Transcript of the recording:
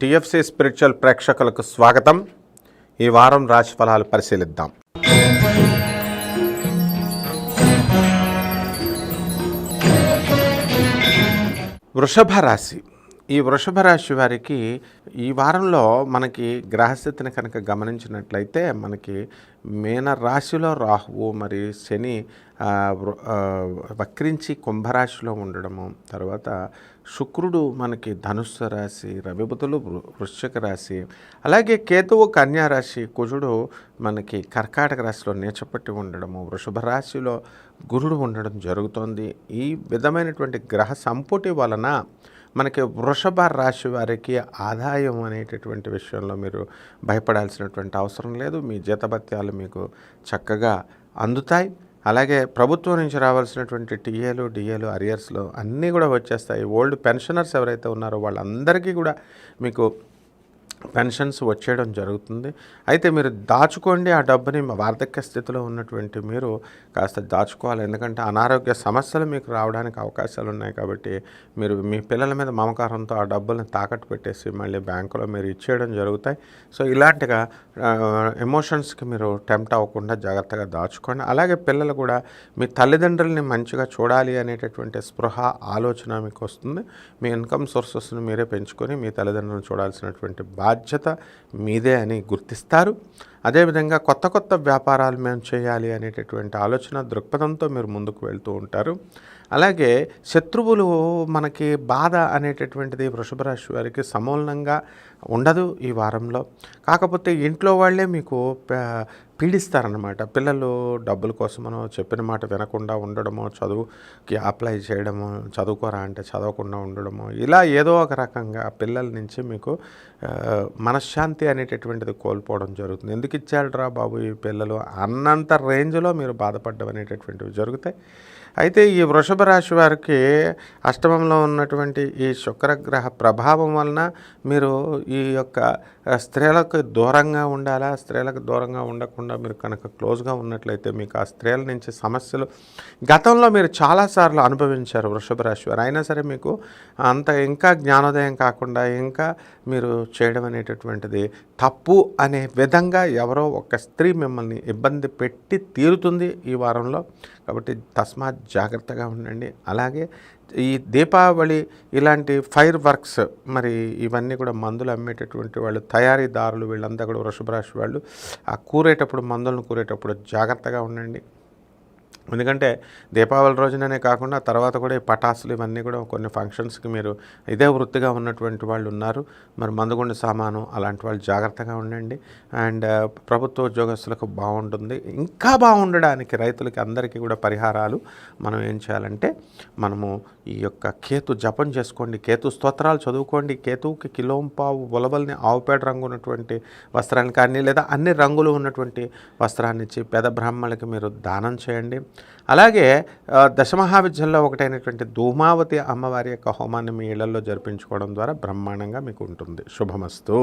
TFC spiritual ప్రేక్షకులకు స్వాగతం. ఈ వారం రాశి ఫలాలు పరిశీలిద్దాం. వృషభ రాశి. ఈ వృషభ రాశి వారికి ఈ వారంలో మనకి గ్రహస్థితిని కనుక గమనించినట్లయితే మనకి మీన రాశిలో రాహువు మరి శని వృ- వక్రించి కుంభరాశిలో ఉండడము తర్వాత శుక్రుడు మనకి ధనుస్సు రాశి రవిబుధులు వృశ్చిక రాశి అలాగే కేతువు కన్యా రాశి కుజుడు మనకి కర్కాటక రాశిలో నేచపట్టి ఉండడము వృషభ రాశిలో గురుడు ఉండడం జరుగుతోంది. ఈ విధమైనటువంటి గ్రహ సంపుటి వలన మనకి వృషభ రాశి వారికి ఆదాయం అనేటటువంటి విషయంలో మీరు భయపడాల్సినటువంటి అవసరం లేదు. మీ జీతభత్యాలు మీకు చక్కగా అందుతాయి. అలాగే ప్రభుత్వం నుంచి రావాల్సినటువంటి టీఏలు డిఏలు అరియర్స్లో అన్నీ కూడా వచ్చేస్తాయి. ఓల్డ్ పెన్షనర్స్ ఎవరైతే ఉన్నారో వాళ్ళందరికీ కూడా మీకు పెన్షన్స్ వచ్చేయడం జరుగుతుంది. అయితే మీరు దాచుకోండి ఆ డబ్బుని వార్ధక్య స్థితిలో ఉన్నటువంటి మీరు కాస్త దాచుకోవాలి. ఎందుకంటే అనారోగ్య సమస్యలు మీకు రావడానికి అవకాశాలు ఉన్నాయి కాబట్టి మీరు మీ పిల్లల మీద మమకారంతో ఆ డబ్బుల్ని తాకట్టు పెట్టేసి మళ్ళీ బ్యాంకులో మీరు ఇచ్చేయడం జరుగుతాయి. సో ఇలాంటిగా ఎమోషన్స్కి మీరు టెంప్ట్ అవ్వకుండా జాగ్రత్తగా దాచుకోండి. అలాగే పిల్లలు కూడా మీ తల్లిదండ్రుల్ని మంచిగా చూడాలి అనేటటువంటి స్పృహ ఆలోచన మీకు వస్తుంది. మీ ఇన్కమ్ సోర్సెస్ని మీరే పెంచుకొని మీ తల్లిదండ్రులను చూడాల్సినటువంటి బాధ్యత బాధ్యత మీదే అని గుర్తిస్తారు. అదేవిధంగా కొత్త కొత్త వ్యాపారాలు మేము చేయాలి అనేటటువంటి ఆలోచన దృక్పథంతో మీరు ముందుకు వెళ్తూ ఉంటారు. అలాగే శత్రువులు మనకి బాధ అనేటటువంటిది వృషభ రాశి వారికి సమూలంగా ఉండదు ఈ వారంలో. కాకపోతే ఇంట్లో వాళ్ళే మీకు పీడిస్తారనమాట పిల్లలు డబ్బుల కోసమనో చెప్పిన మాట వినకుండా ఉండడమో చదువుకి అప్లై చేయడము చదువుకోరా అంటే చదవకుండా ఉండడము ఇలా ఏదో ఒక రకంగా పిల్లల నుంచి మీకు మనశ్శాంతి అనేటటువంటిది కోల్పోవడం జరుగుతుంది. ఎందుకు ఇచ్చాడురా బాబు ఈ పిల్లలు అన్నంత రేంజ్లో మీరు బాధపడడం అనేటటువంటివి జరుగుతాయి. అయితే ఈ వృషభ రాశి వారికి అష్టమంలో ఉన్నటువంటి ఈ శుక్రగ్రహ ప్రభావం వలన మీరు ఈ యొక్క స్త్రీలకు దూరంగా ఉండాలా? స్త్రీలకు దూరంగా ఉండకుండా మీరు కనుక క్లోజ్గా ఉన్నట్లయితే మీకు ఆ స్త్రీల నుంచి సమస్యలు గతంలో మీరు చాలాసార్లు అనుభవించారు వృషభ రాశి వారు. అయినా సరే మీకు అంత ఇంకా జ్ఞానోదయం కాకుండా ఇంకా మీరు చేయడం అనేటటువంటిది తప్పు అనే విధంగా ఎవరో ఒక స్త్రీ మిమ్మల్ని ఇబ్బంది పెట్టి తీరుతుంది ఈ వారంలో. కాబట్టి తస్మాత్ జాగ్రత్తగా ఉండండి. అలాగే ఈ దీపావళి ఇలాంటి ఫైర్ వర్క్స్ మరి ఇవన్నీ కూడా మందులు అమ్మేటటువంటి వాళ్ళు తయారీదారులు వీళ్ళంతా కూడా వృషభ రాశి వాళ్ళు ఆ కూరేటప్పుడు మందులను కూరేటప్పుడు జాగ్రత్తగా ఉండండి. ఎందుకంటే దీపావళి రోజుననే కాకుండా తర్వాత కూడా ఈ పటాసులు ఇవన్నీ కూడా కొన్ని ఫంక్షన్స్కి మీరు ఇదే వృత్తిగా ఉన్నటువంటి వాళ్ళు ఉన్నారు. మరి మందుగుండు సామాను అలాంటి వాళ్ళు జాగ్రత్తగా ఉండండి. అండ్ ప్రభుత్వ ఉద్యోగస్తులకు బాగుంటుంది. ఇంకా బాగుండడానికి రైతులకి అందరికీ కూడా పరిహారాలు. మనం ఏం చేయాలంటే మనము ఈ యొక్క కేతు జపం చేసుకోండి. కేతు స్తోత్రాలు చదువుకోండి. కేతువుకి కిలోంపావు ఉలవల్ని ఆవుపేట రంగు ఉన్నటువంటి వస్త్రాన్ని కానీ లేదా అన్ని రంగులు ఉన్నటువంటి వస్త్రాన్ని ఇచ్చి పేద బ్రాహ్మణులకి మీరు దానం చేయండి. అలాగే దశమహావిద్యంలో ఒకటైనటువంటి ధూమావతి అమ్మవారి యొక్క హోమాన్ని మీ ఇళ్ళలో జరిపించుకోవడం ద్వారా బ్రహ్మాండంగా మీకు ఉంటుంది. శుభమస్తు.